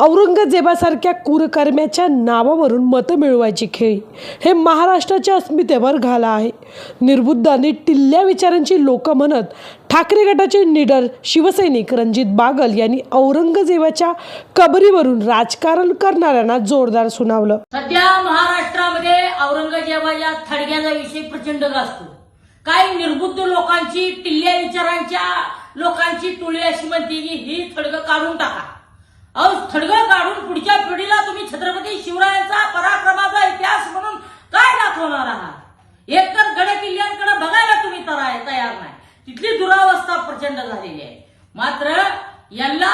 औरंगजेबासारख्या कुरकर्म्याच्या नावावरून मतं मिळवायची खेळी हे महाराष्ट्राच्या अस्मितेवर घाला आहे. निर्बुद्ध आणि टिल्ल्या विचारांची लोक म्हणत ठाकरे गटाचे निडर शिवसैनिक रणजित बागल यांनी औरंगजेबाच्या कबरीवरून राजकारण करणाऱ्यांना जोरदार सुनावलं. सध्या महाराष्ट्रामध्ये औरंगजेबाच्या थडग्याचा विषय प्रचंड गाजतो काही निर्बुद्ध लोकांची टिल्ल्या विचारांच्या लोकांची टोळी अशी म्हणते की ही थडगं काढून टाका. अहो थडगं काढून पुढच्या पिढीला तुम्ही छत्रपती शिवरायांचा पराक्रमाचा इतिहास म्हणून काय दाखवणार आहात? एक तर गड किल्ल्यांकडे बघायला तुम्ही तयार नाही. तिथली दुरावस्था प्रचंड झालेली आहे. मात्र यांना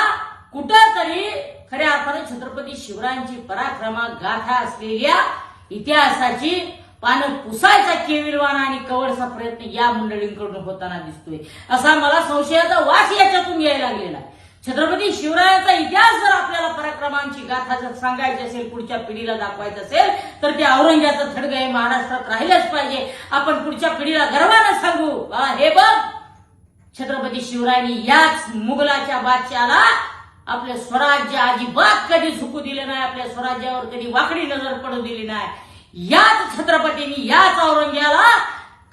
कुठंतरी खऱ्या अर्थाने छत्रपती शिवरायांची पराक्रमा गाथा असलेल्या इतिहासाची पानं पुसायचा केविलवाना आणि कवडचा प्रयत्न या मंडळींकडून होताना दिसतोय. असा मला संशयाचा वास याच्यातून यायला लागलेला आहे. छत्रपती शिवरायाचा इतिहास जर आपल्याला पराक्रमांची गाथा जर सांगायची असेल पुढच्या पिढीला दाखवायचं असेल तर ते औरंग्याचं थडग हे महाराष्ट्रात राहिलंच पाहिजे. आपण पुढच्या पिढीला गर्वानं सांगू हे बघ. छत्रपती शिवरायांनी याच मुघलाच्या बादशाला आपले स्वराज्य अजिबात कधी झुकू दिले नाही आपल्या स्वराज्यावर कधी वाकडी नजर पडू दिली नाही. याच छत्रपतींनी याच औरंग्याला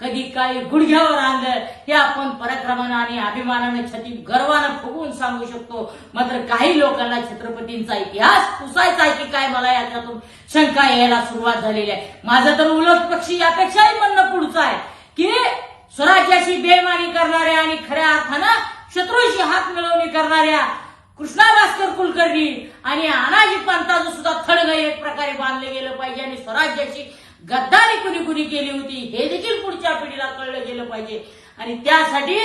कधी काही गुडघ्यावर आणलं हे आपण पराक्रमानं आणि अभिमानानं छती गर्वानं फुगवून सांगू शकतो. मात्र काही लोकांना छत्रपतींचा इतिहास पुसायचा आहे की काय मला याच्यातून शंका यायला सुरुवात झालेली आहे. माझं तर उलट पक्षी यापेक्षाही म्हणणं पुढचं आहे की स्वराज्याची बेमानी करणाऱ्या आणि खऱ्या अर्थानं शत्रूशी हात मिळवणी करणाऱ्या कृष्णा भास्कर कुलकर्णी आणि अनाजी पंताचं सुद्धा थडग एक प्रकारे बांधलं गेलं पाहिजे आणि स्वराज्याची गद्दारी कुणी कुणी केली होती हे देखील पुढच्या पिढीला कळलं गेलं पाहिजे. आणि त्यासाठी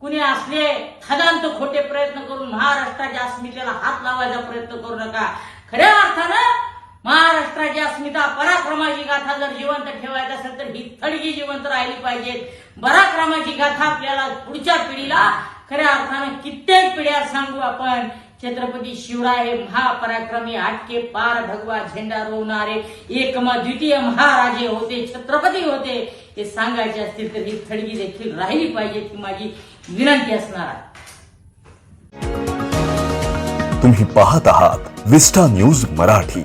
कुणी असले खदांत खोटे प्रयत्न करून महाराष्ट्राच्या अस्मितेला हात लावायचा प्रयत्न करू नका. खऱ्या अर्थानं महाराष्ट्राची अस्मिता पराक्रमाची गाथा जर जिवंत ठेवायचं असेल तर ही थडगी जिवंत राहिली पाहिजेत पराक्रमाची गाथा आपल्याला पुढच्या पिढीला खऱ्या अर्थानं कित्येक पिढ्या सांगू आपण. छत्रपती शिवराय महापराक्रमी आटके पार भगवा झेंडा रोवणारे एकम द्वितीय महाराजे होते छत्रपती होते हे सांगायचे असतील तर ही थडगी देखील राहिली पाहिजे ही माझी विनंती असणार आहे. तुम्ही पाहत आहात विस्टा न्यूज मराठी.